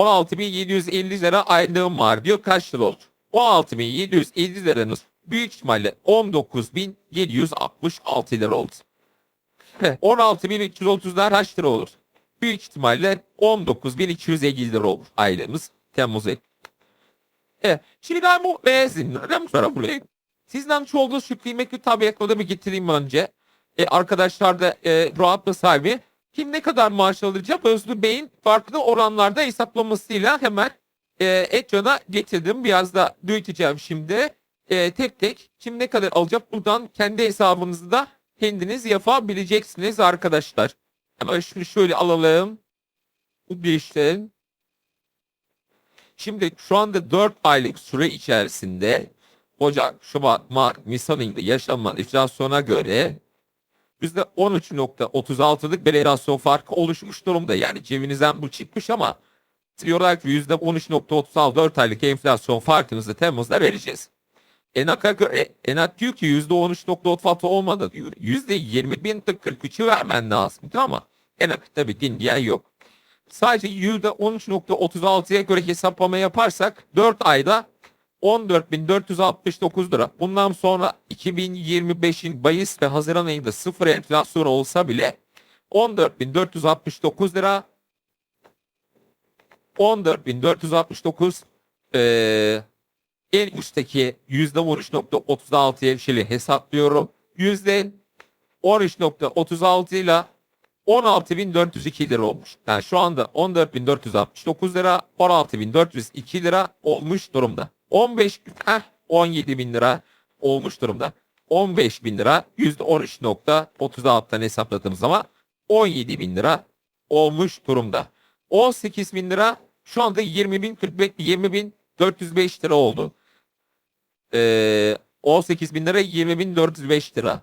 16.750 lira aylığım var diyor. Kaç lira olur? 16.750 liranız büyük ihtimalle 19.766 lira oldu. Heh, 16.330'lar kaç lira olur? Büyük ihtimalle 19.250 lira olur aylığımız Temmuz ayı. Evet. Şimdi ben bu benzinlerden sonra buraya sizden çoğunluğu şu kıymetli tabiatları bir getireyim önce. E, arkadaşlar da e, rahatla sahibi. Kim ne kadar maaş alacak Özgür Bey'in farklı oranlarda hesaplamasıyla hemen e, ekrana getirdim. Biraz da büyüteceğim şimdi. E, tek tek kim ne kadar alacak buradan kendi hesabınızı da kendiniz yapabileceksiniz arkadaşlar. Hemen şunu şöyle alalım. Bu girişten. Şimdi şu anda 4 aylık süre içerisinde Ocak, Şubat, Mart, Nisan ayında yaşanan enflasyona göre %13.36'lık bir enflasyon farkı oluşmuş durumda. Yani cebinizden bu çıkmış ama ki %13.36 4 aylık enflasyon farkınızı Temmuz'da vereceğiz. Enak'a göre Enak diyor ki %13.36 olmadı diyor. %20.43'ü vermen lazım ama Enak tabii dinleyen yok. Sadece %13.36'ya göre hesaplama yaparsak 4 ayda 14.469 lira. Bundan sonra 2025'in Mayıs ve Haziran ayında sıfır enflasyon olsa bile 14.469 lira 14.469 eee en üstteki %13.36'ya şöyle hesaplıyorum. %13.36 ile 16.402 lira olmuş. Yani şu anda 14.469 lira, 16.402 lira olmuş durumda. 15 heh, 17 bin lira olmuş durumda. 15 bin lira %13.36'dan hesapladığım zaman 17 bin lira olmuş durumda. 18 bin lira şu anda 20 bin 45 20 bin 405 lira oldu. Ee, 18 bin lira 20 bin 405 lira.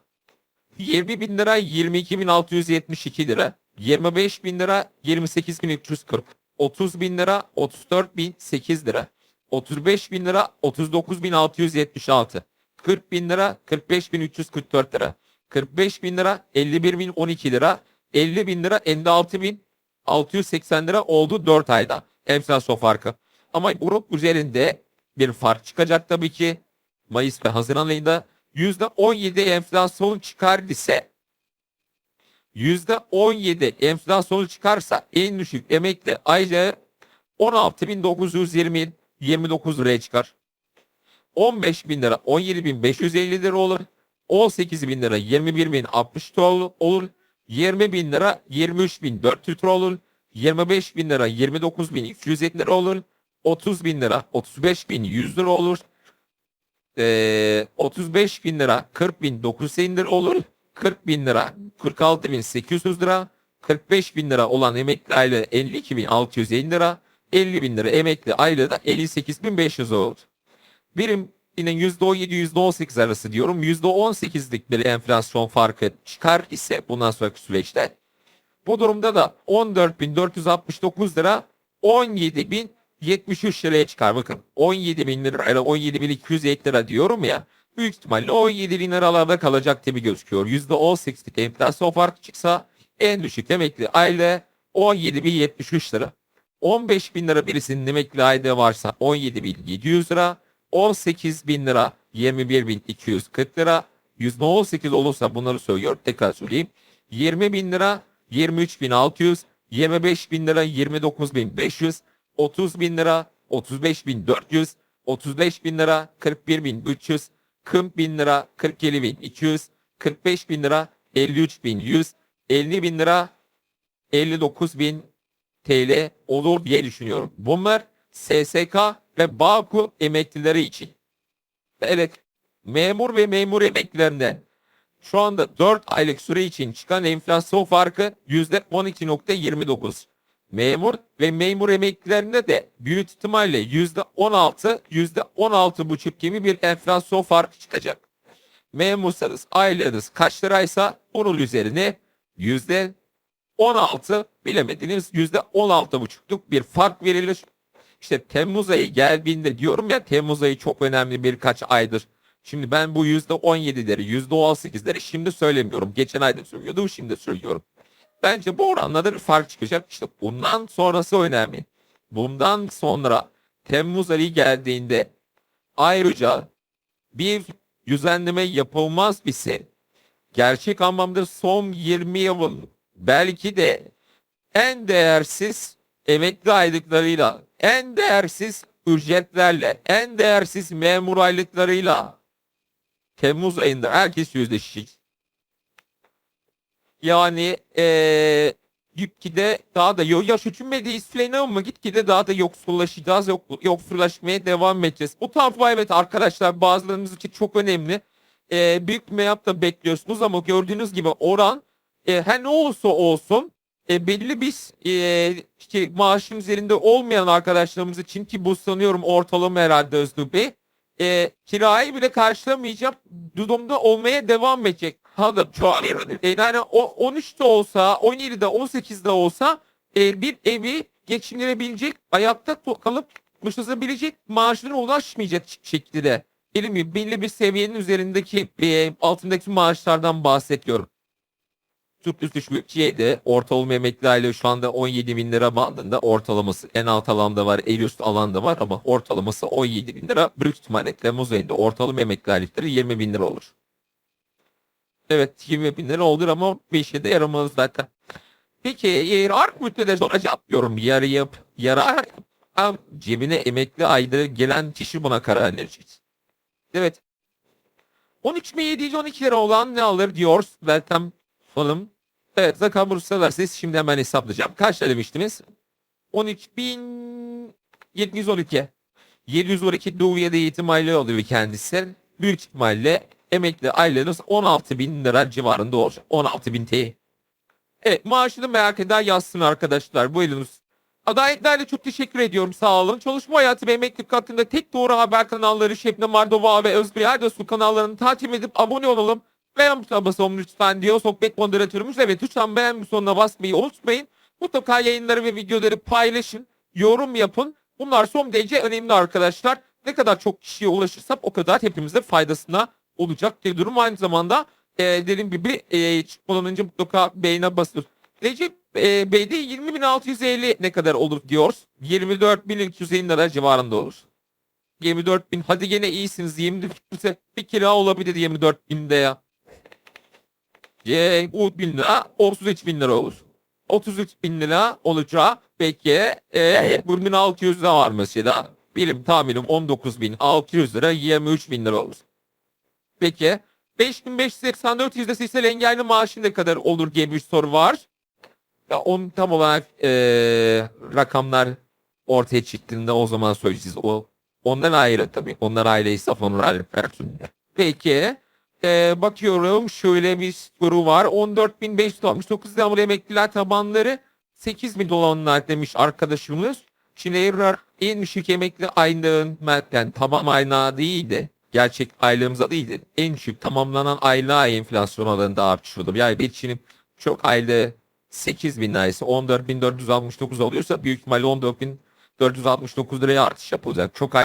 20 bin lira 22 bin 672 lira. 25 bin lira 28 bin 340. 30 bin lira 34 bin 8 lira. 35 bin lira 39 bin 676. 40 bin lira 45 bin 344 lira. 45 bin lira 51 bin 12 lira. 50 bin lira 56 bin 680 lira oldu 4 ayda. Enflasyon farkı. Ama grup üzerinde bir fark çıkacak tabii ki. Mayıs ve Haziran ayında %17 enflasyon çıkar ise %17 enflasyon çıkarsa en düşük emekli aylığı 16.920 29 liraya çıkar. 15 bin lira 17 bin 550 lira olur. 18 bin lira 21 bin 60 lira olur. 20 bin lira 23 bin 400 lira olur. 25 bin lira 29 bin 250 lira olur. 30 bin lira 35 bin 100 lira olur. Ee, 35 bin lira 40 bin 950 lira olur. 40 bin lira 46 bin 800 lira. 45 bin lira olan emekli aylığı 52 bin 650 lira. 50 bin lira emekli aylığı da 58 bin 500 oldu. Birim yine %17 %18 arası diyorum. %18'lik bir enflasyon farkı çıkar ise bundan sonraki süreçte bu durumda da 14.469 lira 17.073 liraya çıkar. Bakın 17.000 lira ile 17.250 lira diyorum ya. Büyük ihtimalle 17 bin liralarda kalacak gibi gözüküyor. %18'lik enflasyon farkı çıksa en düşük emekli aile 17.073 lira. 15 bin lira birisinin emekli aylığı varsa 17.700 lira. 18 bin lira 21.240 lira. %18 olursa bunları söylüyorum tekrar söyleyeyim. 20 bin lira 23.600, 25 bin lira 29.500, 30 bin lira 35.400, 35 bin lira 41.300, 40 bin lira 47.200, 45 bin lira 53.100, 50 bin lira 59.000 TL olur diye düşünüyorum. Bunlar SSK ve Bağkur emeklileri için. Evet, memur ve memur emeklilerinden şu anda 4 aylık süre için çıkan enflasyon farkı %12.29. Memur ve memur emeklilerinde de büyük ihtimalle %16, %16,5 gibi bir enflasyon farkı çıkacak. Memursanız aylığınız kaç liraysa onun üzerine %16 bilemediniz %16,5'luk bir fark verilir. İşte Temmuz ayı geldiğinde diyorum ya Temmuz ayı çok önemli birkaç aydır. Şimdi ben bu %17'leri, %18'leri şimdi söylemiyorum. Geçen ayda söylüyordum, şimdi söylüyorum. Bence bu oranlarda bir fark çıkacak. İşte bundan sonrası önemli. bundan sonra Temmuz ayı geldiğinde ayrıca bir düzenleme yapılmaz ise gerçek anlamda son 20 yılın belki de en değersiz emekli aylıklarıyla, en değersiz ücretlerle, en değersiz memur aylıklarıyla Temmuz ayında herkes yüzleşecek. Yani eee gitgide daha da yaş hükümeti isteyen ama gitgide daha da yoksullaşacağız, yok, yoksullaşmaya devam edeceğiz. Bu tablo evet arkadaşlar bazılarınız için çok önemli. Eee büyük meyap da bekliyorsunuz ama gördüğünüz gibi oran e, her ne olursa olsun e, belli bir e, işte maaşın üzerinde olmayan arkadaşlarımız için ki bu sanıyorum ortalama herhalde Özgür Bey e, kirayı bile karşılamayacak durumda olmaya devam edecek. Çok e, yani o 13'te olsa 17'de 18'de olsa e, bir evi geçindirebilecek ayakta kalıp yaşayabilecek maaşına ulaşmayacak şekilde. Belli, belli bir seviyenin üzerindeki e, altındaki maaşlardan bahsediyorum. Türk Üstü Türkiye'de ortalama emekli aile şu anda 17 bin lira bandında ortalaması en alt alanda var en üst alanda var ama ortalaması 17 bin lira. Büyük ihtimalle Temmuz ortalama emekli aylıkları 20 bin lira olur. Evet 20 bin lira olur ama bir işe de yaramaz zaten. Peki eğer art müddete sonra yapıyorum yarı yap. Am- Cebine emekli aylığı gelen kişi buna karar verecek. Evet. 13.712 lira olan ne alır diyor Meltem Hanım. Evet rakam bulursalar siz şimdi hemen hesaplayacağım. Kaç lira demiştiniz? 13.712. 712 Duviyede eğitim aylığı oluyor kendisi. Büyük ihtimalle emekli aylığınız 16 bin lira civarında olacak. 16 bin TL. Evet maaşını merak eder yazsın arkadaşlar. Buyurunuz. Adaletlerle çok teşekkür ediyorum sağ olun. Çalışma hayatı ve emeklilik hakkında tek doğru haber kanalları Şebnem Mardova ve Özgür Erdoğan kanallarını takip edip abone olalım. Beğen butonuna basalım lütfen diyor sohbet moderatörümüz. Evet lütfen beğen butonuna basmayı unutmayın. Mutlaka yayınları ve videoları paylaşın. Yorum yapın. Bunlar son derece önemli arkadaşlar. Ne kadar çok kişiye ulaşırsak o kadar hepimize faydasına olacak bir durum. Aynı zamanda e, dediğim gibi e, çıkmadan önce mutlaka beğene basın. Recep e, Bey'de 20.650 ne kadar olur diyor. 24.250 lira civarında olur. 24 bin. Hadi gene iyisiniz. 24 bin. Bir kira olabilir 24 binde ya. Ye, bu lira 33 bin lira olur. 33 bin lira olacağı peki e, 1600 lira var mesela. Benim tahminim 19 bin 600 lira 23 bin lira olur. Peki 5584 yüzdesiysel engelli maaşı ne kadar olur diye bir soru var. Ya onun tam olarak e, rakamlar ortaya çıktığında o zaman söyleyeceğiz. O ondan ayrı tabii. Onlar aile hesap onlar ayrı. Peki e, bakıyorum şöyle bir soru var. 14.569 zamlı emekliler tabanları 8 bin dolarlar demiş arkadaşımız. Şimdi eğer en düşük emekli aylığın yani tamam aylığa değil de gerçek aylığımıza değil de en düşük tamamlanan aylığa enflasyon oranında artış olur. Yani bir kişinin çok aylığı 8 bin liraysa 14.469 oluyorsa büyük ihtimalle 14.469 liraya artış yapılacak. Çok